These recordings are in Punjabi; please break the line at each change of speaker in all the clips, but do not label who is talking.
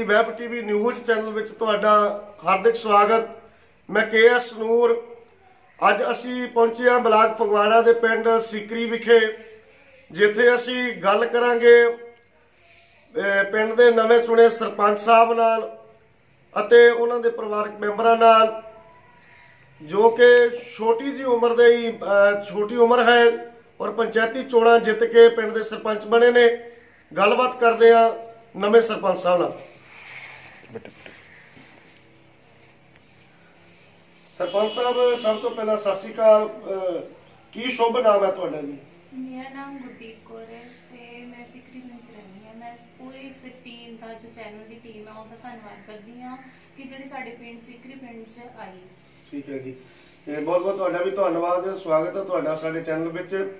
Gurpura Shakti web TV news channel ਵਿੱਚ ਤੁਹਾਡਾ ਹਾਰਦਿਕ ਸਵਾਗਤ। ਮੈਂ ਕੇ ਐਸ ਨੂਰ। ਅੱਜ ਅਸੀਂ ਪਹੁੰਚੇ ਹਾਂ ਬਲਾਕ ਫਗਵਾੜਾ ਦੇ ਪਿੰਡ ਸਿਕਰੀ ਵਿਖੇ। ਜਿੱਥੇ ਅਸੀਂ ਗੱਲ ਕਰਾਂਗੇ ਪਿੰਡ ਦੇ ਨਵੇਂ ਚੁਣੇ ਸਰਪੰਚ ਸਾਹਿਬ ਨਾਲ ਅਤੇ ਉਹਨਾਂ ਦੇ ਪਰਿਵਾਰਕ ਮੈਂਬਰਾਂ ਨਾਲ, ਜੋ ਕਿ ਛੋਟੀ ਜੀ ਉਮਰ ਦੇ ਹੀ ਛੋਟੀ ਉਮਰ ਹੈ ਔਰ ਪੰਚਾਇਤੀ ਚੋਣਾਂ ਜਿੱਤ ਕੇ ਪਿੰਡ ਦੇ ਸਰਪੰਚ ਬਣੇ ਨੇ। ਗੱਲਬਾਤ ਕਰਦੇ ਆ ਨਵੇਂ ਸਰਪੰਚ ਸਾਹਿਬ ਨਾਲ। ਸਰਪੰਚ ਸਾਹਿਬ ਸਭ ਤੋਂ ਪਹਿਲਾਂ ਸਤਿ ਸ਼੍ਰੀ ਅਕਾਲ। ਕੀ ਸ਼ੁਭ ਨਾਮ ਹੈ ਤੁਹਾਡਾ ਜੀ?
ਮੇਰਾ ਨਾਮ ਗੁਰਦੀਪ ਕੌਰ ਹੈ ਤੇ ਮੈਂ ਸਿਕਰੀ ਵਿੱਚ ਰਹਿੰਦੀ ਹਾਂ। ਮੈਂ ਪੂਰੀ ਇਸ ਟੀਮ ਦਾ ਜੋ ਚੈਨਲ ਦੀ ਟੀਮ ਹੈ ਉਹਦਾ ਧੰਨਵਾਦ ਕਰਦੀ ਹਾਂ ਕਿ ਜਿਹੜੀ ਸਾਡੇ ਪਿੰਡ ਸਿਕਰੀ ਪਿੰਡ 'ਚ ਆਈ।
ਠੀਕ ਹੈ ਜੀ। ਤੇ ਬਹੁਤ ਬਹੁਤ ਤੁਹਾਡਾ ਵੀ ਧੰਨਵਾਦ ਸਵਾਗਤ ਹੈ ਤੁਹਾਡਾ ਸਾਡੇ ਚੈਨਲ ਵਿੱਚ।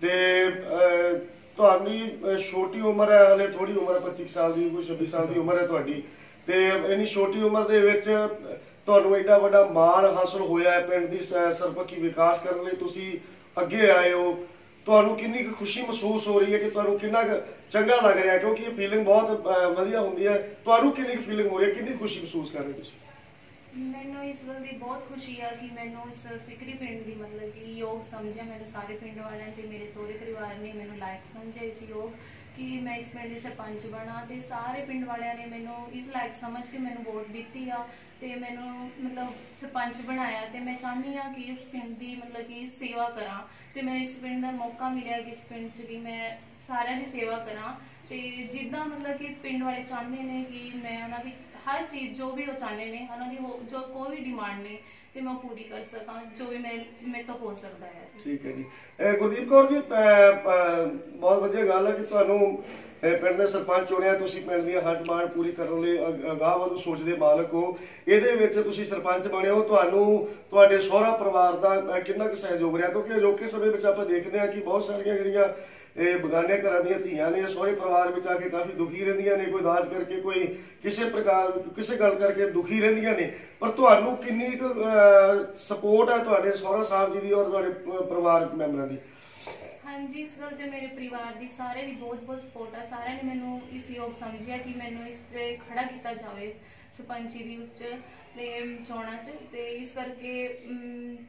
ਤੇ ਅਹ, ਛੋਟੀ ਉਮਰ ਹੈ ਹਲੇ ਥੋੜੀ ਉਮਰ ਹੈ 25 ਸਾਲ ਦੀ ਕੋਈ 26 ਸਾਲ ਦੀ ਉਮਰ ਹੈ ਤੁਹਾਡੀ। ਤੇ ਇੰਨੀ ਛੋਟੀ ਉਮਰ ਦੇ ਵਿੱਚ ਤੁਹਾਨੂੰ ਐਡਾ ਵੱਡਾ ਮਾਣ ਹਾਸਲ ਹੋਇਆ ਹੈ ਪਿੰਡ ਦੀ ਸ- ਸਰਬਪੱਖੀ ਵਿਕਾਸ ਕਰਨ ਲਈ। ਤੁਸੀਂ ਅੱਗੇ ਆਏ ਹੋ। ਤੁਹਾਨੂੰ ਕਿੰਨੀ ਕੁ ਖੁਸ਼ੀ ਮਹਿਸੂਸ ਹੋ ਰਹੀ ਹੈ ਕਿ ਤੁਹਾਨੂੰ ਕਿੰਨਾ ਕੁ ਚੰਗਾ ਲੱਗ ਰਿਹਾ ਕਿਉਂਕਿ ਇਹ ਫੀਲਿੰਗ ਬਹੁਤ ਵਧੀਆ ਹੁੰਦੀ ਹੈ। ਤੁਹਾਨੂੰ ਕਿੰਨੀ ਕੁ ਫੀਲਿੰਗ ਹੋ ਰਹੀ ਹੈ? ਕਿੰਨੀ ਖੁਸ਼ੀ ਮਹਿਸੂਸ ਕਰ ਰਹੇ ਹੋ ਤੁਸੀਂ?
ਮੈਨੂੰ ਇਸ ਗੱਲ ਦੀ ਬਹੁਤ ਖੁਸ਼ੀ ਆ ਕਿ ਮੈਨੂੰ ਇਸ ਸਿਕਰੀ ਪਿੰਡ ਦੀ ਮਤਲਬ ਕਿ ਯੋਗ ਸਮਝਿਆ। ਮੈਨੂੰ ਸਾਰੇ ਪਿੰਡ ਵਾਲਿਆਂ ਤੇ, ਮੇਰੇ ਸਹੁਰੇ ਪਰਿਵਾਰ ਨੇ ਮੈਨੂੰ ਲਾਇਕ ਸਮਝਿਆ ਇਸ ਯੋਗ ਕਿ ਮੈਂ ਇਸ ਪਿੰਡ ਦੀ ਸਰਪੰਚ ਬਣਾ ਤੇ ਸਾਰੇ ਪਿੰਡ ਵਾਲਿਆਂ ਨੇ ਮੈਨੂੰ ਇਸ ਲਾਇਕ ਸਮਝ ਕੇ ਮੈਨੂੰ ਵੋਟ ਦਿੱਤੀ ਆ ਤੇ ਮੈਨੂੰ ਮਤਲਬ ਸਰਪੰਚ ਬਣਾਇਆ ਤੇ ਮੈਂ ਚਾਹੁੰਦੀ ਆ ਕਿ ਇਸ ਪਿੰਡ ਦੀ ਮਤਲਬ ਕਿ ਸੇਵਾ ਕਰਾਂ ਤੇ ਮੈਨੂੰ ਇਸ ਪਿੰਡ ਦਾ ਮੌਕਾ ਮਿਲਿਆ ਕਿ ਇਸ ਪਿੰਡ 'ਚ ਵੀ ਮੈਂ ਸਾਰਿਆਂ ਦੀ ਸੇਵਾ ਕਰਾਂ ਤੇ ਜਿੱਦਾਂ ਮਤਲਬ ਕਿ ਪਿੰਡ ਵਾਲੇ ਚਾਹੁੰਦੇ ਨੇ ਕਿ ਮੈਂ ਉਹਨਾਂ ਦੀ ਹਰ ਚੀਜ਼ ਜੋ ਵੀ ਉਹ ਚਾਹੁੰਦੇ ਨੇ ਉਹਨਾਂ ਦੀ ਹੋ- ਜੋ ਕੋਈ ਵੀ ਡਿਮਾਂਡ ਨੇ ਤੇ ਮੈਂ ਉਹ ਪੂਰੀ ਕਰ ਸਕਾਂ ਜੋ ਵੀ ਮੇਰੇ ਮੇਰੇ ਤੋਂ ਹੋ ਸਕਦਾ ਹੈ।
ਠੀਕ ਹੈ ਜੀ। ਇਹ ਗੁਰਦੀਪ ਕੌਰ ਜੀ ਅਹ, ਅਹ, ਬਹੁਤ ਵਧੀਆ ਗੱਲ ਹੈ ਕਿ ਤੁਹਾਨੂੰ ਇਹ ਪਿੰਡ ਦੇ ਸਰਪੰਚ ਚੁਣਿਆ ਤੁਸੀਂ ਪਿੰਡ ਦੀਆਂ ਹਰ ਡਿਮਾਂਡ ਪੂਰੀ ਕਰਨ ਲਈ ਅਗ- ਅਗਾਂਹ ਵਧੂ ਸੋਚ ਮਾਲਕ ਹੋ। ਇਹਦੇ ਵਿੱਚ ਤੁਸੀਂ ਸਰਪੰਚ ਬਣੇ ਹੋ ਤੁਹਾਨੂੰ ਤੁਹਾਡੇ ਸਹੁਰਾ ਪਰਿਵਾਰ ਦਾ ਅਹ, ਕਿੰਨਾ ਕੁ ਸਹਿਯੋਗ ਰਿਹਾ? ਕਿਉਂਕਿ ਅਜੋਕੇ ਸਮੇਂ ਵਿੱਚ ਆਪਾਂ ਦੇਖਦੇ ਹਾਂ ਕਿ ਬਹੁਤ ਸਾਰੀਆਂ ਜਿਹੜੀਆਂ ਇਹ ਬਗਾਨੇ ਘਰਾਂ ਦੀਆਂ ਧੀਆਂ ਨੇ, ਸਹੁਰੇ ਪਰਿਵਾਰ ਵਿੱਚ ਆ ਕੇ ਕਾਫੀ ਦੁਖੀ ਰਹਿੰਦੀਆਂ ਨੇ, ਕੋਈ ਦਾਜ ਕਰਕੇ, ਕੋਈ ਕਿਸੇ ਪ੍ਰਕਾਰ, ਕਿਸੇ ਗੱਲ ਕਰਕੇ ਦੁਖੀ ਰਹਿੰਦੀਆਂ ਨੇ। ਪਰ ਤੁਹਾਨੂੰ ਕਿੰਨੀ ਕੁ ਸਪੋਰਟ ਹੈ ਤੁਹਾਡੇ ਸਹੁਰਾ ਸਾਹਿਬ ਜੀ ਦੀ ਔਰ ਤੁਹਾਡੇ ਪਰਿਵਾਰ ਮੈਂਬਰਾਂ ਦੀ?
ਹਾਂਜੀ, ਇਸ ਗੱਲ ਤੇ ਮੇਰੇ ਪਰਿਵਾਰ ਦੀ ਸਾਰੇ ਦੀ ਬਹੁਤ ਬਹੁਤ ਸਪੋਰਟ ਆ। ਸਾਰਿਆਂ ਨੇ ਮੈਨੂੰ ਇਸ ਯੋਗ ਸਮਝਿਆ ਕਿ ਮੈਨੂੰ ਇਸ ਤੇ ਖੜਾ ਕੀਤਾ ਜਾਵੇ। ਸਰਪੰਚੀ ਦੀ ਉੱਚ ਤੇ ਚੋਣਾਂ 'ਚ ਤੇ ਇਸ ਕਰਕੇ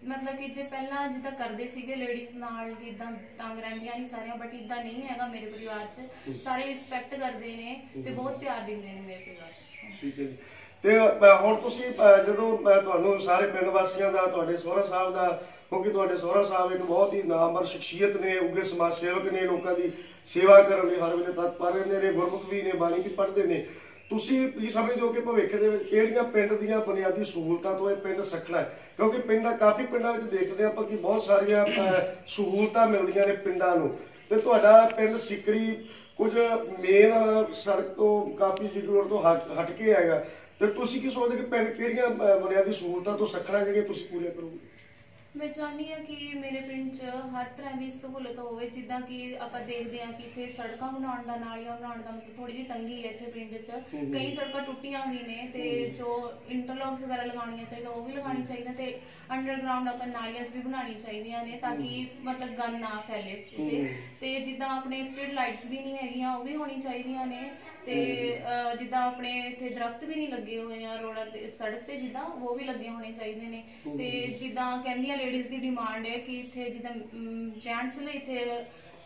ਮਤਲਬ ਕਿ ਜੇ ਪਹਿਲਾਂ ਜਿੱਦਾਂ ਕਰਦੇ ਸੀਗੇ ਲੇਡੀਜ਼ ਨਾਲ ਕਿ ਇਦਾਂ ਤੰਗ ਰਹਿੰਦੀਆਂ ਸੀ ਸਾਰੀਆਂ ਬਟ ਇਦਾਂ ਨਹੀਂ ਹੈਗਾ ਮੇਰੇ ਪਰਿਵਾਰ 'ਚ। ਸਾਰੇ ਰਿਸਪੈਕਟ ਕਰਦੇ ਨੇ ਤੇ ਬਹੁਤ ਪਿਆਰ ਦਿੰਦੇ ਨੇ ਮੇਰੇ ਪਰਿਵਾਰ 'ਚ।
ਠੀਕ ਹੈ ਜੀ। ਤੇ ਹੁਣ ਤੁਸੀਂ ਜਦੋਂ ਤੁਹਾਨੂੰ ਸਾਰੇ ਪਿੰਡ ਵਾਸੀਆਂ ਦਾ ਤੁਹਾਡੇ ਸਹੁਰਾ ਸਾਹਿਬ ਦਾ ਕਿਉਂਕਿ ਤੁਹਾਡੇ ਸਹੁਰਾ ਸਾਹਿਬ ਇੱਕ ਬਹੁਤ ਹੀ ਨਾਮਵਰ ਸ਼ਖਸੀਅਤ ਨੇ ਉੱਗੇ ਸਮਾਜ ਸੇਵਕ ਨੇ ਲੋਕਾਂ ਦੀ ਸੇਵਾ ਕਰਨ ਲਈ ਹਰ ਵੇਲੇ ਤਤਪਰ ਰਹਿੰਦੇ ਨੇ ਗੁਰਮੁਖ ਵੀ ਨੇ ਬਾਣੀ ਵੀ ਪੜ੍ਹਦੇ ਨੇ। ਤੁਸੀਂ ਕੀ ਸਮਝਦੇ ਹੋ ਕਿ ਭਵਿੱਖ ਦੇ ਵਿੱਚ ਕਿਹੜੀਆਂ ਪਿੰਡ ਦੀਆਂ ਬੁਨਿਆਦੀ ਸਹੂਲਤਾਂ ਤੋਂ ਇਹ ਪਿੰਡ ਸਖਣਾ ਹੈ? ਕਿਉਂਕਿ ਪਿੰਡਾਂ ਕਾਫੀ ਪਿੰਡਾਂ ਵਿੱਚ ਦੇਖਦੇ ਆਪਾਂ ਕਿ ਬਹੁਤ ਸਾਰੀਆਂ ਸਹੂਲਤਾਂ ਮਿਲਦੀਆਂ ਨੇ ਪਿੰਡਾਂ ਨੂੰ। ਤੇ ਤੁਹਾਡਾ ਪਿੰਡ ਸਿਕਰੀ ਕੁਝ ਮੇਨ ਸੜਕ ਤੋਂ ਕਾਫੀ ਜਿਹੀ ਤੋਂ ਹਟ ਹਟ ਕੇ ਆਏਗਾ। ਤੇ ਤੁਸੀਂ ਕੀ ਸੋਚਦੇ ਕਿ ਪਿੰਡ ਕਿਹੜੀਆਂ ਬੁਨਿਆਦੀ ਸਹੂਲਤਾਂ ਤੋਂ ਸਖਣਾ ਜਿਹੜੀਆਂ ਤੁਸੀਂ ਪੂਰੀਆਂ ਕਰੋਗੇ?
ਮੈਂ ਚਾਹੁੰਦੀ ਹਾਂ ਕਿ ਮੇਰੇ ਪਿੰਡ 'ਚ ਹਰ ਤਰ੍ਹਾਂ ਦੀ ਸਹੂਲਤ ਹੋਵੇ ਜਿੱਦਾਂ ਕਿ ਆਪਾਂ ਦੇਖਦੇ ਹਾਂ ਕਿ ਇੱਥੇ ਸੜਕਾਂ ਬਣਾਉਣ ਦਾ ਨਾਲੀਆਂ ਬਣਾਉਣ ਦਾ ਮਤਲਬ ਥੋੜੀ ਜਿਹੀ ਤੰਗੀ ਹੈ ਇੱਥੇ ਪਿੰਡ 'ਚ। ਕਈ ਸੜਕਾਂ ਟੁੱਟੀਆਂ ਵੀ ਨੇ ਤੇ ਜੋ ਇੰਟਰਲੌਕਸ ਵਗੈਰਾ ਲਗਾਉਣੀਆਂ ਚਾਹੀਦਾ ਉਹ ਵੀ ਲਗਾਉਣੀ ਚਾਹੀਦਾ ਤੇ ਅੰਡਰਗਰਾਉਂਡ ਆਪਾਂ ਨਾਲੀਆਂ ਵੀ ਬਣਾਉਣੀ ਚਾਹੀਦੀਆਂ ਨੇ ਤਾਂ ਕਿ ਮਤਲਬ ਗੰਦ ਨਾ ਫੈਲੇ। ਤੇ ਜਿੱਦਾਂ ਆਪਣੇ ਸਟਰੀਟ ਲਾਈਟਸ ਵੀ ਨਹੀਂ ਹੈਗੀਆਂ ਉਹ ਵੀ ਹੋਣੀ ਚਾਹੀਦੀਆਂ ਨੇ। ਤੇ ਅਹ, ਜਿੱਦਾਂ ਆਪਣੇ ਇੱਥੇ ਦਰਖਤ ਵੀ ਨਹੀਂ ਲੱਗੇ ਹੋਏ ਆ ਰੋਡਾਂ ਤੇ ਸੜਕ ਤੇ ਜਿੱਦਾਂ ਉਹ ਵੀ ਲੱਗੇ ਹੋਣੇ ਚਾਹੀਦੇ ਨੇ। ਤੇ ਜਿੱਦਾਂ ਕਹਿੰਦੀਆਂ ਲੇਡੀਜ਼ ਦੀ ਡਿਮਾਂਡ ਹੈ ਕਿ ਇੱਥੇ ਜਿੱਦਾਂ ਜੈਂਟਸ ਲਈ ਇੱਥੇ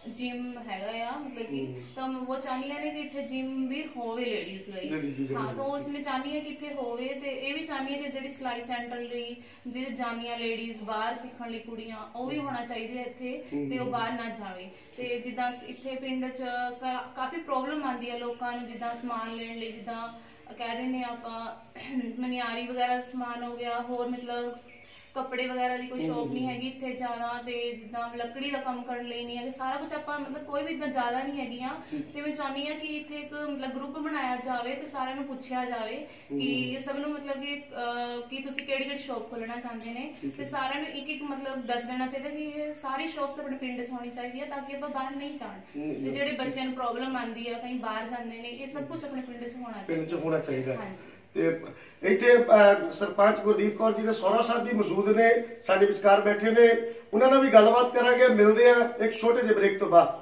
ਜਿਮ ਹੈਗਾ ਆ ਮਤਲਬ ਕਿ
ਹਮ।
ਤਾਂ ਉਹ ਚਾਹੁੰਦੀਆਂ ਨੇ ਕਿ ਇੱਥੇ ਜਿਮ ਵੀ ਹੋਵੇ ਲੇਡੀਜ਼
Ladies
ਲਈ ਹਾਂ ਤਾਂ ਉਸ ਵਿੱਚ ਚਾਹੁੰਦੀ ਹੈ ਕਿ ਇੱਥੇ ਹੋਵੇ ਤੇ ਇਹ ਵੀ ਚਾਹੁੰਦੀ ਹੈ ਕਿ ਜਿਹੜੀ ਸਿਲਾਈ ਸੈਂਟਰ ਲਈ ਜਿਹੜੇ ਜਾਨੀਆਂ ਲੇਡੀਜ਼ ਬਾਹਰ ਸਿੱਖਣ ਲਈ ਕੁੜੀਆਂ ਉਹ ਵੀ ਹੋਣਾ ਚਾਹੀਦਾ ਹੈ। ਇੱਥੇ ਤੇ ਉਹ ਬਾਹਰ ਨਾ ਜਾਵੇ। ਤੇ ਜਿੱਦਾਂ ਸ- ਇੱਥੇ ਪਿੰਡ 'ਚ ਕਾ- ਕਾਫੀ ਪ੍ਰੋਬਲਮ ਆਉਂਦੀ ਹੈ ਲੋਕਾਂ ਨੂੰ ਜਿੱਦਾਂ ਸਮਾਨ ਲੈਣ ਲਈ ਜਿੱਦਾਂ ਕਹਿ ਦਿੰਦੇ ਹਾਂ ਆਪਾਂ ਮਨਿਆਰੀ ਵਗੈਰਾ ਦਾ ਸਮਾਨ ਹੋ ਗਿਆ ਹੋਰ ਮਤਲਬ ਕੱਪੜੇ ਵਗੈਰਾ ਦੀ ਕੋਈ ਸ਼ੌਪ ਨਹੀਂ ਹੈਗੀ ਇੱਥੇ ਜ਼ਿਆਦਾ ਤੇ ਜਿੱਦਾਂ ਲੱਕੜੀ ਦਾ ਕੰਮ ਕਰਨ ਲਈ ਨਹੀਂ ਹੈ ਸਾਰਾ ਕੁਝ ਆਪਾਂ ਮਤਲਬ ਕੋਈ ਵੀ ਇਦਾਂ ਜ਼ਿਆਦਾ ਨਹੀਂ ਹੈਗੀਆਂ। ਤੇ ਮੈਂ ਚਾਹੁੰਦੀ ਹਾਂ ਕਿ ਇੱਥੇ ਇੱਕ ਮਤਲਬ ਗਰੁੱਪ ਬਣਾਇਆ ਜਾਵੇ ਤੇ ਸਾਰਿਆਂ ਨੂੰ ਪੁੱਛਿਆ ਜਾਵੇ ਕਿ ਸਭ ਨੂੰ ਮਤਲਬ ਕਿ ਕਿ ਤੁਸੀਂ ਕਿਹੜੀ ਕਿਹੜੀ ਸ਼ੌਪ ਖੋਲਣਾ ਚਾਹੁੰਦੇ ਨੇ ਤੇ ਸਾਰਿਆਂ ਨੂੰ ਇੱਕ ਇੱਕ ਮਤਲਬ ਦੱਸ ਦੇਣਾ ਚਾਹੀਦਾ ਕਿ ਇਹ ਸਾਰੀ ਸ਼ੌਪਸ ਆਪਣੇ ਪਿੰਡ 'ਚ ਹੋਣੀ ਚਾਹੀਦੀ ਹੈ ਤਾਂ ਕਿ ਆਪਾਂ ਬਾਹਰ ਨਹੀਂ ਜਾਣ। ਤੇ ਜਿਹੜੇ ਬੱਚਿਆਂ ਨੂੰ ਪ੍ਰੋਬਲਮ ਆਉਂਦੀ ਹੈ ਕहीं ਬਾਹਰ ਜਾਂਦੇ ਨੇ ਇਹ ਸਭ ਕੁਝ ਆਪਣੇ ਪਿੰਡ 'ਚ ਹੋਣਾ
ਪਿੰਡ 'ਚ ਹੋਣਾ ਚਾਹੀਦਾ।
ਹਾਂਜੀ।
ਤੇ ਇੱਥੇ ਸਰਪੰਚ ਗੁਰਦੀਪ ਕੌਰ ਜੀ ਦੇ ਸਹੁਰਾ ਸਾਹਿਬ ਵੀ ਮੌਜੂਦ ਨੇ, ਸਾਡੇ ਵਿਚਕਾਰ ਬੈਠੇ ਨੇ। ਉਹਨਾਂ ਨਾਲ ਵੀ ਗੱਲਬਾਤ ਕਰਾਂਗੇ, ਮਿਲਦੇ ਆ ਇੱਕ ਛੋਟੇ ਜਿਹੇ ਬ੍ਰੇਕ ਤੋਂ ਬਾਅਦ।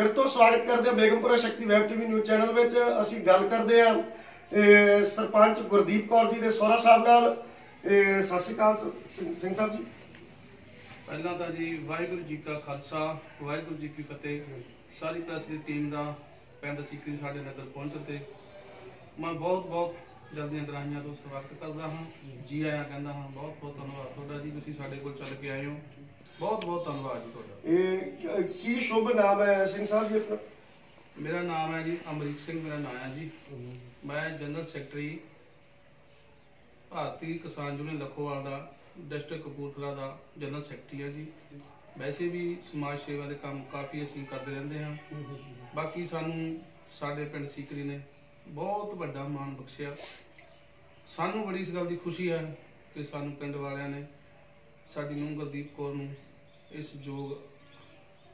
ਫਿਰ ਤੋਂ ਸਵਾਗਤ ਕਰਦੇ ਹਾਂ Begampura Shakti web TV news channel ਵਿੱਚ। ਅਸੀਂ ਗੱਲ ਕਰਦੇ ਹਾਂ ਸਰਪੰਚ ਗੁਰਦੀਪ ਕੌਰ ਜੀ ਦੇ ਸੋਹਰਾ ਸਾਹਿਬ ਨਾਲ। ਸਤਿ ਸ਼੍ਰੀ ਅਕਾਲ ਸਿੰਘ ਸਾਹਿਬ ਜੀ।
ਪਹਿਲਾਂ ਤਾਂ ਜੀ ਵਾਹਿਗੁਰੂ ਜੀ ਕਾ ਖਾਲਸਾ, ਵਾਹਿਗੁਰੂ ਜੀ ਕੀ ਫਤਿਹ। ਸਾਰੀ ਪ੍ਰੈਸ ਦੀ ਟੀਮ ਦਾ ਪਿੰਡ ਸਿੱਕਰੀ ਸਾਡੇ ਨਗਰ ਪਹੁੰਚਣ ਤੇ ਮੈਂ ਬਹੁਤ ਬਹੁਤ ਜਲਦੀਆਂ ਗਰਾਹੀਆਂ ਤੋਂ ਸਵਾਗਤ ਕਰਦਾ ਹਾਂ। ਜੀ ਆਇਆਂ ਕਹਿੰਦਾ ਹਾਂ, ਬਹੁਤ ਬਹੁਤ ਧੰਨਵਾਦ। ਤੁਹਾਡਾ ਜੀ, ਤੁਸੀਂ ਸਾਡੇ ਕੋਲ ਚੱਲ ਕੇ ਆਏ ਹੋ। ਬਹੁਤ ਬਹੁਤ ਧੰਨਵਾਦ ਜੀ ਤੁਹਾਡਾ।
ਇਹ ਕ- ਸ਼ੁਭ ਨਾਮ ਹੈ ਸਿੰਘ ਸਾਹਿਬ ਜੀ ਆਪਣਾ?
ਮੇਰਾ ਨਾਮ ਹੈ ਜੀ ਅਮਰੀਕ ਸਿੰਘ ਮੇਰਾ ਨਾਮ ਹੈ ਜੀ। ਮੈਂ general secretary Bharti Kisan union Lakhowal ਦਾ ਡਿਸਟ੍ਰਿਕਟ ਕਪੂਰਥਲਾ ਦਾ ਜਨਰਲ ਸੈਕਟਰੀ ਹਾਂ ਜੀ। ਵੈਸੇ ਵੀ ਸਮਾਜ ਸੇਵਾ ਦੇ ਕੰਮ ਕਾਫੀ ਅਸੀਂ ਕਰਦੇ ਰਹਿੰਦੇ ਹਾਂ। ਬਾਕੀ ਸਾਨੂੰ ਸਾਡੇ ਪਿੰਡ ਸੀਕਰੀ ਨੇ ਬਹੁਤ ਵੱਡਾ ਮਾਣ ਬਖਸ਼ਿਆ। ਸਾਨੂੰ ਬੜੀ ਇਸ ਗੱਲ ਦੀ ਖੁਸ਼ੀ ਹੈ ਕਿ ਸਾਨੂੰ ਪਿੰਡ ਵਾਲਿਆਂ ਨੇ ਸਾਡੀ ਨੂੰ ਗੁਰਦੀਪ ਕੌਰ ਨੂੰ ਇਸ ਯੋਗ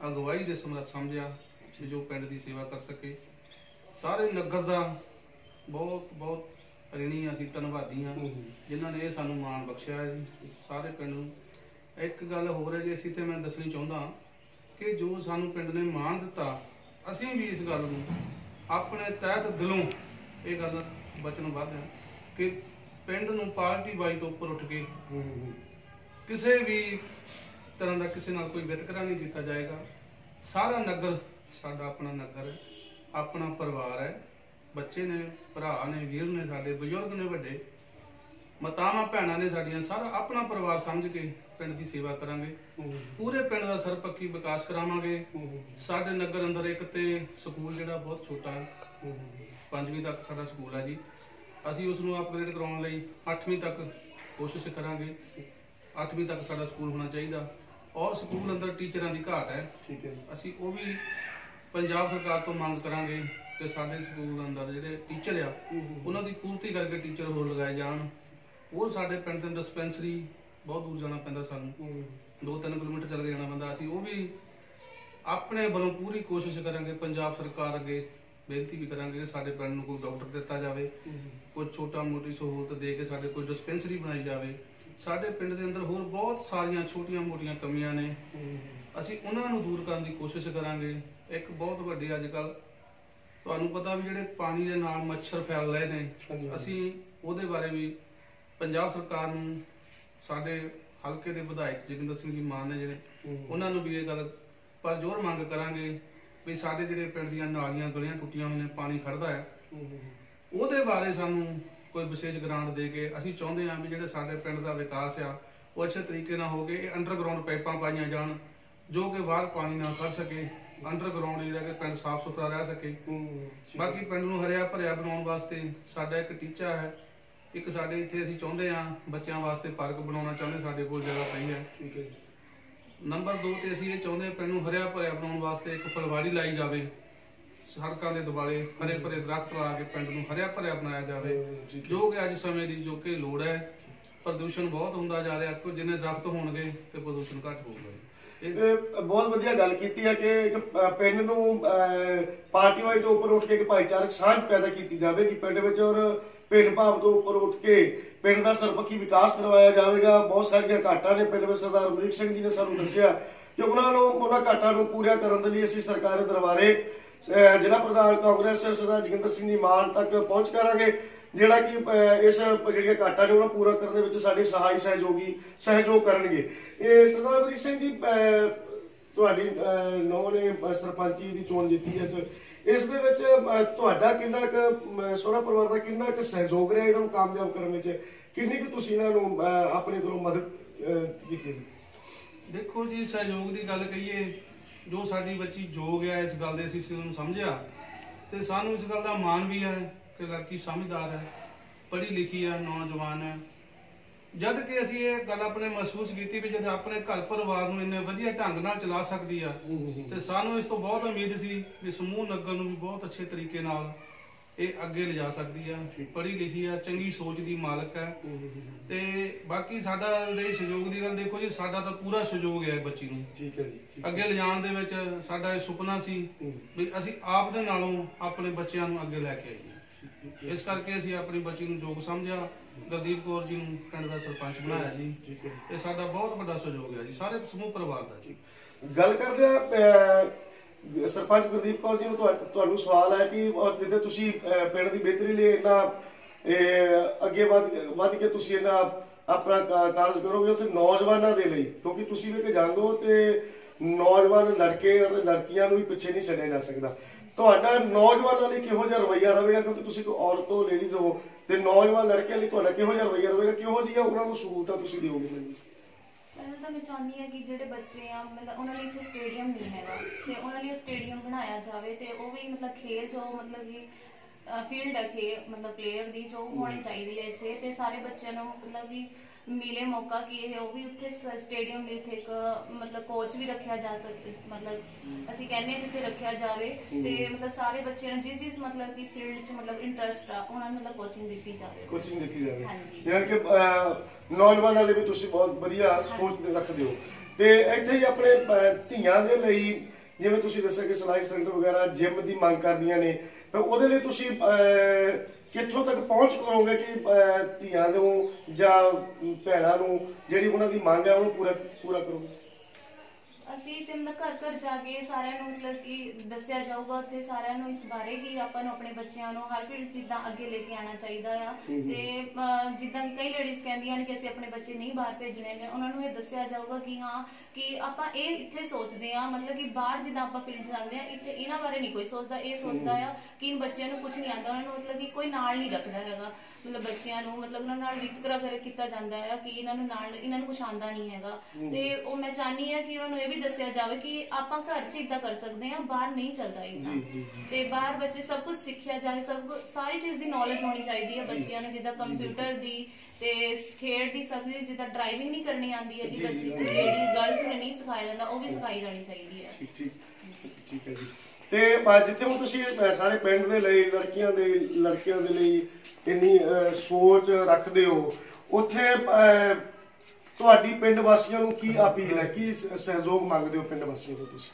ਅਗਵਾਈ ਦੇ ਸਮਰੱਥ ਸਮਝਿਆ ਕਿ ਜੋ ਪਿੰਡ ਦੀ ਸੇਵਾ ਕਰ ਸਕੇ। ਸਾਰੇ ਨਗਰ ਦਾ ਬਹੁਤ ਬਹੁਤ ਰਿਣੀ ਅਸੀਂ ਧੰਨਵਾਦੀ ਹਾਂ ਜਿਨ੍ਹਾਂ ਨੇ ਇਹ ਸਾਨੂੰ ਮਾਣ ਬਖਸ਼ਿਆ ਹੈ ਜੀ। ਸਾਰੇ ਪਿੰਡ ਨੂੰ ਇੱਕ ਗੱਲ ਹੋਰ ਹੈ ਜੀ ਅਸੀਂ ਤੇ ਮੈਂ ਦੱਸਣੀ ਚਾਹੁੰਦਾ ਕਿ ਜੋ ਸਾਨੂੰ ਪਿੰਡ ਨੇ ਮਾਣ ਦਿੱਤਾ ਅਸੀਂ ਵੀ ਇਸ ਗੱਲ ਨੂੰ ਆਪਣੇ ਤਹਿਤ ਦਿਲੋਂ ਇਹ ਗੱਲ ਬਚਨਬੱਧ ਹੈ ਕਿ ਪਿੰਡ ਨੂੰ ਪਾਰਟੀ ਬਾਈ ਤੋਂ ਉੱਪਰ ਉੱਠ ਕੇ ਕਿਸੇ ਵੀ ਤਰ੍ਹਾਂ ਦਾ ਕਿਸੇ ਨਾਲ ਕੋਈ ਵਿਤਕਰਾ ਨਹੀਂ ਕੀਤਾ ਜਾਏਗਾ। ਸਾਰਾ ਨਗਰ ਸਾਡਾ ਆਪਣਾ ਨਗਰ ਹੈ, ਆਪਣਾ ਪਰਿਵਾਰ ਹੈ। ਬੱਚੇ ਨੇ, ਭਰਾ ਨੇ, ਵੀਰ ਨੇ ਸਾਡੇ, ਬਜ਼ੁਰਗ ਨੇ ਵੱਡੇ, ਮਾਤਾਵਾਂ, ਭੈਣਾਂ ਨੇ ਸਾਡੀਆਂ, ਸਾਰਾ ਆਪਣਾ ਪਰਿਵਾਰ ਸਮਝ ਕੇ ਪਿੰਡ ਦੀ ਸੇਵਾ ਕਰਾਂਗੇ। ਪੂਰੇ ਪਿੰਡ ਦਾ ਸਰਪੱਖੀ ਵਿਕਾਸ ਕਰਾਵਾਂਗੇ। ਸਾਡੇ ਨਗਰ ਅੰਦਰ ਇੱਕ ਤੇ ਸਕੂਲ ਜਿਹੜਾ ਬਹੁਤ ਛੋਟਾ ਹੈ। ਪੰਜਵੀਂ ਤੱਕ ਸਾਡਾ ਸਕੂਲ ਹੈ ਜੀ। ਅਸੀਂ ਉਸ ਨੂੰ ਅਪਗ੍ਰੇਡ ਕਰਾਉਣ ਲਈ 8ਵੀਂ ਤੱਕ ਕੋਸ਼ਿਸ਼ ਕਰਾਂਗੇ। 8ਵੀਂ ਤੱਕ ਸਾਡਾ ਸਕੂਲ ਹੋਣਾ ਚਾਹੀਦਾ। ਔਰ ਸਕੂਲ ਅੰਦਰ ਟੀਚਰਾਂ ਦੀ ਘਾਟ ਹੈ।
ਠੀਕ ਹੈ ਜੀ।
ਅਸੀਂ ਉਹ ਵੀ ਪੰਜਾਬ ਸਰਕਾਰ ਤੋਂ ਮੰਗ ਕਰਾਂਗੇ ਕਿ ਸਾਡੇ ਸਕੂਲ ਅੰਦਰ ਜਿਹੜੇ ਟੀਚਰ ਆ ਉਹਨਾਂ ਦੀ ਪੂਰਤੀ ਕਰਕੇ ਟੀਚਰ ਹੋਰ ਲਗਾਏ ਜਾਣ। ਉਹ ਸਾਡੇ ਪਿੰਡ ਦੇ ਡਿਸਪੈਂਸਰੀ ਬਹੁਤ ਦੂਰ ਜਾਣਾ ਪੈਂਦਾ ਸਾਨੂੰ। 2-3 ਕਿਲੋਮੀਟਰ ਚੱਲ ਕੇ ਜਾਣਾ ਪੈਂਦਾ। ਅਸੀਂ ਉਹ ਵੀ ਆਪਣੇ ਵੱਲੋਂ ਪੂਰੀ ਕੋਸ਼ਿਸ਼ ਕਰਾਂਗੇ ਪੰਜਾਬ ਸਰਕਾਰ ਅੱਗੇ ਬੇਨਤੀ ਵੀ ਕਰਾਂਗੇ ਕਿ ਸਾਡੇ ਪਿੰਡ ਨੂੰ ਕੋਈ ਡਾਕਟਰ ਦਿੱਤਾ ਜਾਵੇ। ਕੋਈ ਛੋਟਾ ਮੋਟੀ ਸਹੂਲਤ ਦੇ ਕੇ ਸਾਡੇ ਕੋਈ ਡਿਸਪੈਂਸਰੀ ਬਣਾਈ ਜਾਵੇ। ਸਾਡੇ ਪਿੰਡ ਦੇ ਅੰਦਰ ਹੋਰ ਬਹੁਤ ਸਾਰੀਆਂ ਛੋਟੀਆਂ ਮੋਟੀਆਂ ਕਮੀਆਂ ਨੇ। ਅਸੀਂ ਉਹਨਾਂ ਨੂੰ ਦੂਰ ਕਰਨ ਦੀ ਕੋਸ਼ਿਸ਼ ਕਰਾਂਗੇ। ਇੱਕ ਬਹੁਤ ਵੱਡੀ ਅੱਜ ਕੱਲ ਤੁਹਾਨੂੰ ਪਤਾ ਵੀ ਜਿਹੜੇ ਪਾਣੀ ਦੇ ਨਾਲ ਮੱਛਰ ਫੈਲ ਰਹੇ ਨੇ। ਅਸੀਂ ਉਹਦੇ ਬਾਰੇ ਵੀ ਪੰਜਾਬ ਸਰਕਾਰ ਨੂੰ ਸਾਡੇ ਹਲਕੇ ਦੇ ਵਿਧਾਇਕ ਜਗਿੰਦਰ ਸਿੰਘ ਜੀ ਮਾਨ ਨੇ ਜਿਹੜੇ ਉਹਨਾਂ ਨੂੰ ਵੀ ਇਹ ਗੱਲ ਪਰ ਜ਼ੋਰ ਮੰਗ ਕਰਾਂਗੇ ਵੀ ਸਾਡੇ ਜਿਹੜੇ ਪਿੰਡ ਦੀਆਂ ਨਾਲੀਆਂ ਗਲੀਆਂ ਟੁੱਟੀਆਂ ਹੋਈਆਂ ਨੇ ਪਾਣੀ ਖੜਦਾ ਹੈ। ਉਹਦੇ ਬਾਰੇ ਸਾਨੂੰ ਕੋਈ ਵਿਸ਼ੇਸ਼ ਗ੍ਰਾਂਟ ਦੇ ਕੇ ਅਸੀਂ ਚਾਹੁੰਦੇ ਹਾਂ ਵੀ ਜਿਹੜੇ ਸਾਡੇ ਪਿੰਡ ਦਾ ਵਿਕਾਸ ਆ ਉਹ ਅੱਛੇ ਤਰੀਕੇ ਨਾਲ ਹੋਵੇ ਇਹ ਅੰਡਰਗਰਾਉਂਡ ਪਾਈਪਾਂ ਪਾਈਆਂ ਜਾਣ ਜੋ ਕਿ ਬਾਹਰ ਪਾਣੀ ਨਾ ਖੜ ਸਕੇ ਅੰਡਰਗਰਾਉਂਡ ਜਿਹੜਾ ਕਿ ਪਿੰਡ ਸਾਫ਼ ਸੁਥਰਾ ਰਹਿ ਸਕੇ। ਬਾਕੀ ਪਿੰਡ ਨੂੰ ਹਰਿਆ ਭਰਿਆ ਬਣਾਉਣ ਵਾਸਤੇ ਸਾਡਾ ਇੱਕ ਟੀਚਾ ਹੈ ਇੱਕ ਸਾਡੇ ਇੱਥੇ ਅਸੀਂ ਚਾਹੁੰਦੇ ਹਾਂ ਬੱਚਿਆਂ ਵਾਸਤੇ ਪਾਰਕ ਬਣਾਉਣਾ ਚਾਹੁੰਦੇ ਸਾਡੇ ਕੋਲ ਜਗ੍ਹਾ ਪਈ ਹੈ।
ਠੀਕ ਹੈ ਜੀ।
ਨੰਬਰ 2 ਤੇ ਅਸੀਂ ਇਹ ਚਾਹੁੰਦੇ ਹਾਂ ਪਿੰਡ ਨੂੰ ਹਰਿਆ ਭਰਿਆ ਬਣਾਉਣ ਵਾਸਤੇ ਇੱਕ ਫੁਲਵਾੜੀ ਲਾਈ ਜਾਵੇ। ਸੜਕਾਂ ਦੇ ਦੁਆਲੇ ਹਰੇ ਭਰੇ ਦਰਖਤ ਲਾ ਕੇ ਪਿੰਡ ਨੂੰ ਹਰਿਆ ਭਰਿਆ ਬਣਾਇਆ ਜਾਵੇ। ਜੋ ਕਿ ਅੱਜ ਸਮੇਂ ਦੀ ਜੋ ਕਿ ਲੋੜ ਹੈ ਪ੍ਰਦੂਸ਼ਣ ਬਹੁਤ ਹੁੰਦਾ ਜਾ ਰਿਹਾ ਕਿ ਜਿੰਨੇ ਦਰਖਤ ਹੋਣਗੇ ਤੇ ਪ੍ਰਦੂਸ਼ਣ ਘੱਟ ਹੋਊਗਾ ਇਹ
ਬਹੁਤ ਵਧੀਆ ਗੱਲ ਕੀਤੀ ਹੈ ਕਿ ਇੱਕ ਪਿੰਡ ਨੂੰ ਪਾਰਟੀ ਵਾਈ ਤੋਂ ਉੱਪਰ ਉੱਠ ਕੇ ਇੱਕ ਭਾਈਚਾਰਕ ਸਾਂਝ ਪੈਦਾ ਕੀਤੀ ਜਾਵੇਗੀ ਪਿੰਡ ਵਿੱਚ ਔਰ ਭਿੰਨ ਭਾਵ ਤੋਂ ਉੱਪਰ ਉੱਠ ਕੇ ਪਿੰਡ ਦਾ ਸਰਬੱਖੀ ਵਿਕਾਸ ਕਰਵਾਇਆ ਜਾਵੇਗਾ। ਬਹੁਤ ਸਾਰੀਆਂ ਘਾਟਾਂ ਨੇ ਪਿੰਡ ਵਿੱਚ ਸਰਦਾਰ ਅਮਰੀਕ ਸਿੰਘ ਜੀ ਨੇ ਸਾਨੂੰ ਦੱਸਿਆ ਕਿ ਉਹਨਾਂ ਨੂੰ ਉਹਨਾਂ ਘਾਟਾਂ ਨੂੰ ਪੂਰਾ ਕਰਨ ਦੇ ਲਈ ਅਸੀਂ ਸਰਕਾਰ ਦਰਬਾਰੇ ਜ਼ਿਲ੍ਹਾ ਪ੍ਰਧਾਨ ਕਾਂਗਰਸ ਸਰਦਾਰ ਜਗਿੰਦਰ ਸਿੰਘ ਜੀ ਮਾਨ ਤੱਕ ਪਹੁੰਚ ਕਰਾਂਗੇ, ਜਿਹੜਾ ਕਿ ਇਸ, ਜਿਹੜੀਆਂ ਘਾਟਾਂ ਨੇ ਉਹਨਾਂ ਪੂਰਾ ਕਰਨ ਦੇ ਵਿੱਚ ਸਾਡੇ ਸਹਾਈ ਸਹਿਯੋਗੀ ਸਹਿਯੋਗ ਕਰਨਗੇ। ਇਹ ਸਰਦਾਰ ਅਮਰੀਕ ਸਿੰਘ ਜੀ ਤੁਹਾਡੀ ਨੌ ਨੇ ਸਰਪੰਚੀ ਦੀ ਚੋਣ ਜਿੱਤੀ ਹੈ ਇਸ। ਦੇ ਵਿੱਚ ਤੁਹਾਡਾ ਕਿੰਨਾ ਕੁ ਸੋਹਰਾ ਪਰਿਵਾਰ ਦਾ ਕਿੰਨਾ ਕੁ ਸਹਿਯੋਗ ਰਿਹਾ ਇਹਨਾਂ ਨੂੰ ਕਾਮਯਾਬ ਕਰਨ ਵਿੱਚ? ਕਿੰਨੀ ਕੁ ਤੁਸੀਂ ਇਹਨਾਂ ਨੂੰ ਆਪਣੇ ਕੋਲੋਂ ਮਦਦ ਕੀਤੀ?
ਦੇਖੋ ਜੀ, ਸਹਿਯੋਗ ਦੀ ਗੱਲ ਕਹੀਏ ਜੋ ਸਾਡੀ ਬੱਚੀ ਯੋਗ ਹੈ ਇਸ ਗੱਲ ਦੇ ਅਸੀਂ ਇਸ ਨੂੰ ਸਮਝਿਆ ਤੇ ਸਾਨੂੰ ਇਸ ਗੱਲ ਦਾ ਮਾਣ ਵੀ ਹੈ ਕਿ ਲੜਕੀ ਸਮਝਦਾਰ ਹੈ ਪੜ੍ਹੀ ਲਿਖੀ ਹੈ ਨੌਜਵਾਨ ਹੈ। ਜਦ ਕਿ ਅਸੀਂ ਇਹ ਗੱਲ ਆਪਣੇ ਮਹਿਸੂਸ ਕੀਤੀ ਵੀ ਜਦ ਆਪਣੇ ਘਰ ਪਰਿਵਾਰ ਨੂੰ ਇੰਨੇ ਵਧੀਆ ਢੰਗ ਨਾਲ ਚਲਾ ਸਕਦੀ ਆ ਤੇ ਸਾਨੂੰ ਇਸ ਤੋਂ ਬਹੁਤ ਉਮੀਦ ਸੀ ਵੀ ਸਮੂਹ ਨਗਰ ਨੂੰ ਵੀ ਬਹੁਤ ਅੱਛੇ ਤਰੀਕੇ ਨਾਲ ਇਹ ਅੱਗੇ ਲਿਜਾ ਸਕਦੀ ਆ। ਪੜ੍ਹੀ ਲਿਖੀ ਆ ਚੰਗੀ ਸੋਚ ਦੀ ਮਾਲਕ ਹੈ ਤੇ ਬਾਕੀ ਸਾਡਾ ਦੇ ਸਹਿਯੋਗ ਦੀ ਗੱਲ ਦੇਖੋ ਜੀ ਸਾਡਾ ਤਾਂ ਪੂਰਾ ਸਹਿਯੋਗ ਹੈ ਬੱਚੀ ਨੂੰ।
ਠੀਕ ਹੈ ਜੀ
ਅੱਗੇ ਲਿਜਾਣ ਦੇ ਵਿੱਚ ਸਾਡਾ ਇਹ ਸੁਪਨਾ ਸੀ ਵੀ ਅਸੀਂ ਆਪ ਦੇ ਨਾਲੋਂ ਆਪਣੇ ਬੱਚਿਆਂ ਨੂੰ ਅੱਗੇ ਲੈ ਕੇ ਆਈਏ। ਇਸ ਕਰਕੇ ਅਸੀਂ ਆਪਣੀ ਬੱਚੀ ਨੂੰ ਯੋਗ ਸਮਝਿਆ। ਗੁਰਦੀਪ ਕੌਰ ਜੀ ਨੂੰ ਪਿੰਡ ਦਾ ਸਰਪੰਚ ਬਣਾਇਆ ਜੀ। ਇਹ ਸਾਡਾ ਬਹੁਤ ਵੱਡਾ ਸਹਿਯੋਗ ਹੈ ਜੀ ਸਾਰੇ ਸਮੂਹ ਪਰਿਵਾਰ ਦਾ ਜੀ।
ਗੱਲ ਕਰਦੇ ਆ ਸਰਪੰਚ ਗੁਰਦੀਪ ਕੌਰ ਜੀ ਨੂੰ ਤੁਹਾਨੂੰ ਸਵਾਲ ਹੈ ਕਿ ਜਿੱਥੇ ਤੁਸੀਂ ਪਿੰਡ ਦੀ ਬਿਹਤਰੀ ਲਈ ਇੰਨਾ ਅੱਗੇ ਵੱਧ ਵੱਧ ਕੇ ਤੁਸੀਂ ਇਹਨਾਂ ਆਪਣਾ ਕਾਰਜ ਕਰੋਗੇ ਉੱਥੇ ਨੌਜਵਾਨਾਂ ਦੇ ਲਈ? ਕਿਉਂਕਿ ਤੁਸੀਂ ਵੀ ਇੱਕ ਜੰਗ ਹੋ ਤੇ ਨੌਜਵਾਨ ਲੜਕੇ ਅਤੇ ਲੜਕੀਆਂ ਨੂੰ ਵੀ ਪਿੱਛੇ ਨਹੀਂ ਛੱਡਿਆ ਜਾ ਸਕਦਾ। ਤੁਹਾਡਾ ਨੌਜਵਾਨਾਂ ਲਈ ਕਿਹੋ ਜਿਹਾ ਰਵੱਈਆ ਰਹੇਗਾ? ਕਿਉਂਕਿ ਤੁਸੀਂ ਕੋਈ ਔਰਤ ਹੋ ਲੇਡੀਜ਼ ਹੋ, ਤੇ ਨੌਜਵਾਨ ਲੜਕਿਆਂ ਲਈ ਤੁਹਾਡਾ ਕਿਹੋ ਜਿਹਾ ਰਵੱਈਆ ਰਹੇਗਾ? ਕਿਹੋ ਜਿਹੀਆਂ ਉਹਨਾਂ ਨੂੰ ਸਹੂਲਤਾਂ ਤੁਸੀਂ ਦਿਓਗੇ ਮੈਨੂੰ?
ਤਾਂ ਮੈਂ ਚਾਹੁੰਦੀ ਹਾਂ ਕਿ ਜਿਹੜੇ ਬੱਚੇ ਆ ਮਤਲਬ ਉਹਨਾਂ ਲਈ ਇੱਥੇ ਸਟੇਡੀਅਮ ਨਹੀਂ ਹੈਗਾ। ਤੇ ਉਹਨਾਂ ਲਈ ਸਟੇਡੀਅਮ ਬਣਾਇਆ ਜਾਵੇ ਤੇ ਉਹ ਵੀ ਮਤਲਬ ਖੇਡ ਜੋ ਮਤਲਬ ਕਿ ਫੀਲਡ ਹੈ ਖੇ ਮਤਲਬ ਪਲੇਅਰ ਦੀ ਜੋ ਹੋਣੀ ਚਾਹੀਦੀ ਹੈ ਇੱਥੇ ਤੇ ਸਾਰੇ ਬੱਚਿਆਂ ਨੂੰ ਮਤਲਬ ਕਿ ਮਿਲੇ ਮੌਕਾ ਕਿ ਇਹ ਉਹ ਵੀ ਉੱਥੇ ਸਟੇਡੀਅਮ ਲਈ ਇੱਥੇ ਇੱਕ ਮਤਲਬ ਕੋਚ ਵੀ ਰੱਖਿਆ ਜਾ ਸਕੇ ਮਤਲਬ ਅਸੀਂ ਕਹਿੰਦੇ ਹਾਂ ਕਿ ਇੱਥੇ ਰੱਖਿਆ ਜਾਵੇ ਤੇ ਮਤਲਬ ਸਾਰੇ ਬੱਚਿਆਂ ਨੂੰ ਜਿਸ ਜਿਸ ਮਤਲਬ ਕਿ ਫੀਲਡ 'ਚ ਮਤਲਬ ਇੰਟਰਸਟ ਆ ਉਹਨਾਂ ਨੂੰ ਮਤਲਬ ਕੋਚਿੰਗ ਦਿੱਤੀ ਜਾਵੇ।
ਕੋਚਿੰਗ ਦਿੱਤੀ ਜਾਵੇ।
ਹਾਂਜੀ।
ਯਾਨੀ ਕਿ ਅਹ, ਨੌਜਵਾਨਾਂ ਲਈ ਵੀ ਤੁਸੀਂ ਬਹੁਤ ਵਧੀਆ ਸੋਚ ਰੱਖਦੇ ਹੋ। ਤੇ ਇੱਥੇ ਹੀ ਆਪਣੇ ਅਹ, ਧੀਆਂ ਦੇ ਲਈ ਜਿਵੇਂ ਤੁਸੀਂ ਦੱਸਿਆ ਕਿ ਸਿਲਾਈ ਸੈਂਟਰ ਵਗੈਰਾ ਜਿਮ ਦੀ ਮੰਗ ਕਰਦੀਆਂ ਨੇ ਤਾਂ ਉਹਦੇ ਲਈ ਤੁਸੀਂ ਅਹ, ਕਿੱਥੋਂ ਤੱਕ ਪਹੁੰਚ ਕਰੋਗੇ ਕਿ ਅਹ, ਧੀਆਂ ਨੂੰ ਜਾਂ ਭੈਣਾਂ ਨੂੰ ਜਿਹੜੀ ਉਹਨਾਂ ਦੀ ਮੰਗ ਹੈ ਉਹਨੂੰ ਪੂਰਾ ਪੂਰਾ ਕਰੋਗੇ
ਅਸੀਂ ਤੇ ਮਤਲਬ ਘਰ ਘਰ ਜਾ ਕੇ ਸਾਰਿਆਂ ਨੂੰ ਮਤਲਬ ਕਿ ਦੱਸਿਆ ਜਾਊਗਾ ਤੇ ਸਾਰਿਆਂ ਨੂੰ ਇਸ ਬਾਰੇ ਕਿ ਆਪਾਂ ਨੂੰ ਆਪਣੇ ਬੱਚਿਆਂ ਨੂੰ ਹਰ ਫੀਲਡ ਜਿੱਦਾਂ ਅੱਗੇ ਲੈ ਕੇ ਆਉਣਾ ਚਾਹੀਦਾ ਆ। ਤੇ ਅਹ, ਜਿੱਦਾਂ ਕਿ ਕਈ ਲੇਡੀਜ਼ ਕਹਿੰਦੀਆਂ ਨੇ ਕਿ ਅਸੀਂ ਆਪਣੇ ਬੱਚੇ ਨਹੀਂ ਬਾਹਰ ਭੇਜਣੇ ਨੇ ਉਹਨਾਂ ਨੂੰ ਇਹ ਦੱਸਿਆ ਜਾਊਗਾ ਕਿ ਹਾਂ ਕਿ ਆਪਾਂ ਇਹ ਇੱਥੇ ਸੋਚਦੇ ਆ ਮਤਲਬ ਕਿ ਬਾਹਰ ਜਿੱਦਾਂ ਆਪਾਂ ਫੀਲਡ ਜਾਂਦੇ ਆ ਇੱਥੇ ਇਹਨਾਂ ਬਾਰੇ ਨਹੀਂ ਕੋਈ ਸੋਚਦਾ ਇਹ ਸੋਚਦਾ ਆ ਕਿ ਇਨ ਬੱਚਿਆਂ ਨੂੰ ਕੁਝ ਨਹੀਂ ਆਉਂਦਾ ਉਹਨਾਂ ਨੂੰ ਮਤਲਬ ਕਿ ਕੋਈ ਨਾਲ ਨਹੀਂ ਰੱਖਦਾ ਹੈਗਾ। ਮਤਲਬ ਬੱਚਿਆਂ ਨੂੰ ਮਤਲਬ ਉਹਨਾਂ ਨਾਲ ਵਿਤਕਰਾ ਕਰ ਕੀਤਾ ਜਾਂਦਾ ਹੈ ਕਿ ਇਹਨਾਂ ਨੂੰ ਨਾਲ ਇਹਨਾਂ ਨੂੰ ਕੁਝ ਆਉਂਦਾ ਨਹੀਂ ਹੈਗਾ। ਤੇ ਉਹ ਮੈਂ ਚਾਹਨੀ ਆ ਕਿ ਉਹਨਾਂ ਨੂੰ ਇਹ ਵੀ ਦੱਸਿਆ ਜਾਵੇ ਕਿ ਆਪਾਂ ਘਰ 'ਚ ਇਦਾਂ ਕਰ ਸਕਦੇ ਆ ਬਾਹਰ ਨਹੀਂ ਚੱਲਦਾ
ਜੀ
ਤੇ ਬਾਹਰ ਬੱਚੇ ਸਭ ਕੁਝ ਸਿੱਖਿਆ ਜਾਵੇ ਸਭ ਕੁਝ ਸਾਰੀ ਚੀਜ਼ ਦੀ ਨੌਲੇਜ ਹੋਣੀ ਚਾਹੀਦੀ ਹੈ ਬੱਚਿਆਂ ਨੂੰ ਜਿੱਦਾਂ ਕੰਪਿਊਟਰ ਦੀ ਤੇ ਖੇਡ ਦੀ ਸਭ ਦੀ ਜਿੱਦਾਂ ਡਰਾਈਵਿੰਗ ਨਹੀਂ ਕਰਨੀ ਆਉਂਦੀ ਹੈ
ਜੀ,
ਜੀ
ਜੀ,
ਬੱਚੇ
ਜੀ।
ਲੇਡੀ ਗਰਲਸ ਨੂੰ ਨਹੀਂ ਸਿਖਾਇਆ ਜਾਂਦਾ ਉਹ ਵੀ ਸਿਖਾਈ ਜਾਣੀ ਚਾਹੀਦੀ ਹੈ।
ਠੀਕ ਠੀਕ ਠੀਕ ਹੈ ਜੀ। ਤੇ ਅਹ, ਜਿੱਥੇ ਹੁਣ ਤੁਸੀਂ ਸਾਰੇ ਪਿੰਡ ਦੇ ਲਈ ਲੜਕੀਆਂ ਦੇ ਲੜਕਿਆਂ ਦੇ ਲਈ ਇੰਨੀ ਸੋਚ ਰੱਖਦੇ ਹੋ ਉੱਥੇ ਤੁਹਾਡੀ ਪਿੰਡ ਵਾਸੀਆਂ ਨੂੰ ਕੀ ਅਪੀਲ ਹੈ? ਕੀ ਸਹਿਯੋਗ ਮੰਗਦੇ ਹੋ ਪਿੰਡ ਵਾਸੀਆਂ ਤੋਂ ਤੁਸੀਂ?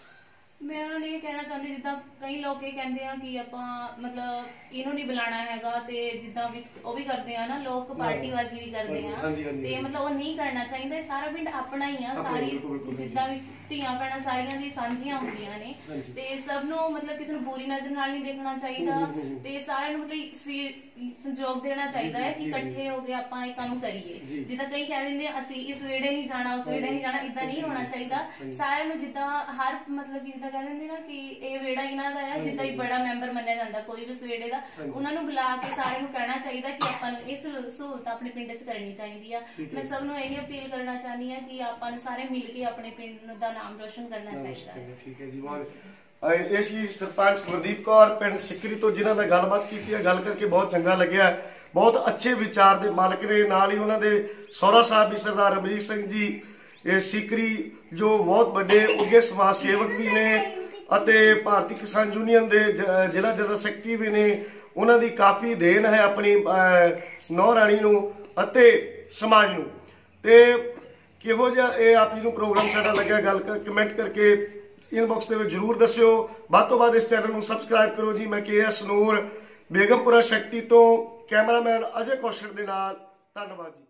ਮੈਂ ਉਹਨਾਂ ਨੂੰ ਇਹ ਕਹਿਣਾ ਚਾਹੁੰਦੀ ਜਿੱਦਾਂ ਕਈ ਲੋਕ ਇਹ ਕਹਿੰਦੇ ਆ ਕਿ ਆਪਾਂ ਮਤਲਬ ਇਹਨੂੰ ਨਹੀਂ ਬੁਲਾਣਾ ਹੈਗਾ ਤੇ ਜਿੱਦਾਂ ਵੀ ਉਹ ਵੀ ਕਰਦੇ ਆ ਨਾ ਲੋਕ ਪਾਰਟੀਬਾਜ਼ੀ ਵੀ ਕਰਦੇ ਆ
ਹਾਂਜੀ, ਹਾਂਜੀ,
ਤੇ
ਹਾਂਜੀ।
ਮਤਲਬ ਉਹ ਨਹੀਂ ਕਰਨਾ ਚਾਹੀਦਾ ਇਹ ਸਾਰਾ ਪਿੰਡ ਆਪਣਾ ਹੀ ਆ
ਆਪਣਾ,
ਸਾਰੀ
ਬਿਲਕੁਲ, ਬਿਲਕੁਲ,
ਜਿੱਦਾਂ ਵੀ ਧੀਆਂ ਭੈਣਾਂ ਸਾਰੀਆਂ ਦੀ ਸਾਂਝੀਆਂ ਹੁੰਦੀਆਂ ਨੇ
ਹਾਂਜੀ।
ਤੇ ਸਭ ਨੂੰ ਮਤਲਬ ਕਿਸੇ ਨੂੰ ਬੁਰੀ ਨਜ਼ਰ ਨਾਲ ਨਹੀਂ ਦੇਖਣਾ ਚਾਹੀਦਾ
ਹੂੰ, ਹੂੰ, ਹੂੰ।
ਤੇ ਸਾਰਿਆਂ ਨੂੰ ਮਤਲਬ ਸੀ- ਸੰਯੋਗ ਦੇਣਾ ਚਾਹੀਦਾ ਹੈ
ਜੀ,
ਕਿ
ਜੀ,
ਇਕੱਠੇ ਹੋ ਕੇ ਆਪਾਂ ਇਹ ਕੰਮ ਕਰੀਏ
ਜੀ।
ਜਿੱਦਾਂ ਕਈ ਕਹਿ ਦਿੰਦੇ ਆ, ਅਸੀਂ ਇਸ ਵੇੜੇ ਨਹੀਂ ਜਾਣਾ ਉਸ ਵੇੜੇ ਨਹੀਂ ਜਾਣਾ ਇਦਾਂ ਨਹੀਂ ਹੋਣਾ ਚਾਹੀਦਾ
ਹਾਂਜੀ।
ਸਾਰਿਆਂ ਨੂੰ ਜਿੱਦਾਂ ਹਰ ਮਤਲਬ ਕਿ ਜਿੱਦਾਂ ਕਹਿੰਦੇ ਹੁੰਦੇ ਨਾ ਕਿ ਇਹ ਵੇੜਾ ਇਹਨਾਂ ਦਾ ਹੈ ਜਿੱਦਾਂ ਹੀ ਬੜਾ ਮੈਂਬਰ ਮੰਨਿਆ ਜਾਂਦਾ ਕੋਈ ਵੀ ਇਸ ਵੇੜੇ ਦਾ। ਉਹਨਾਂ ਨੂੰ ਬੁਲਾ ਕੇ ਸਾਰਿਆਂ ਨੂੰ ਕਹਿਣਾ ਚਾਹੀਦਾ ਕਿ ਆਪਾਂ ਨੂੰ ਇਸ ਸਹੂਲਤ ਆਪਣੇ ਪਿੰਡ 'ਚ ਕਰਨੀ ਚਾਹੀਦੀ ਆ।
ਠੀਕ ਹੈ।
ਮੈਂ ਸਭ ਨੂੰ ਇਹੀ ਅਪੀਲ ਕਰਨਾ ਚਾਹਨੀ ਆ ਕਿ ਆਪਾਂ ਨੂੰ ਸਾਰੇ ਮਿਲ ਕੇ ਆਪਣੇ ਪਿੰਡ ਦਾ ਨਾਮ ਰੋਸ਼ਨ ਕਰਨਾ ਚਾਹੀਦਾ। ਹੈ
ਠੀਕ ਹੈ ਜੀ ਬਹੁਤ ਅਹ, ਇਹ ਸੀ ਸਰਪੰਚ ਗੁਰਦੀਪ ਕੌਰ ਪਿੰਡ ਸਿੱਕਰੀ ਤੋਂ ਜਿਨ੍ਹਾਂ ਨਾਲ ਗੱਲਬਾਤ ਕੀਤੀ ਹੈ। ਗੱਲ ਕਰਕੇ ਬਹੁਤ ਚੰਗਾ ਲੱਗਿਆ। ਬਹੁਤ ਅੱਛੇ ਵਿਚਾਰ ਦੇ ਮਾਲਕ ਨੇ। ਨਾਲ ਹੀ ਉਹਨਾਂ ਦੇ ਸਹੁਰਾ ਸਾਹਿਬ ਵੀ ਸਰਦਾਰ ਅਮਰੀਕ ਸਿੰਘ ਜੀ ਇਹ ਸਿੱਕਰੀ ਜੋ ਬਹੁਤ ਵੱਡੇ ਉੱਗੇ ਸਮਾਜ ਸੇਵਕ ਵੀ ਨੇ ਅਤੇ ਭਾਰਤੀ ਕਿਸਾਨ ਯੂਨੀਅਨ ਦੇ ਜ- ਜ਼ਿਲ੍ਹਾ ਜਨਰਲ ਸੈਕਟਰੀ ਵੀ ਨੇ, ਉਹਨਾਂ ਦੀ ਕਾਫੀ ਦੇਣ ਹੈ ਆਪਣੀ ਨੌ ਰਾਣੀ ਨੂੰ ਅਤੇ ਸਮਾਜ ਨੂੰ। ਤੇ ਕਿਹੋ ਜਿਹਾ ਇਹ ਆਪ ਜੀ ਨੂੰ ਪ੍ਰੋਗਰਾਮ ਸਾਡਾ ਲੱਗਿਆ, ਗੱਲ ਕਰ ਕਮੈਂਟ ਕਰਕੇ ਇਨਬਾਕਸ ਦੇ ਵਿੱਚ ਜਰੂਰ ਦੱਸਿਓ। ਵੱਧ ਤੋਂ ਵੱਧ ਇਸ ਚੈਨਲ ਨੂੰ ਸਬਸਕ੍ਰਾਈਬ ਕਰੋ ਜੀ। ਮੈਂ ਕੇ ਐਸ ਨੂਰ ਬੇਗਮਪੁਰਾ ਸ਼ਕਤੀ ਤੋਂ ਕੈਮਰਾਮੈਨ ਅਜੇ ਕੌਸ਼ਲ ਦੇ ਨਾਲ, ਧੰਨਵਾਦ ਜੀ।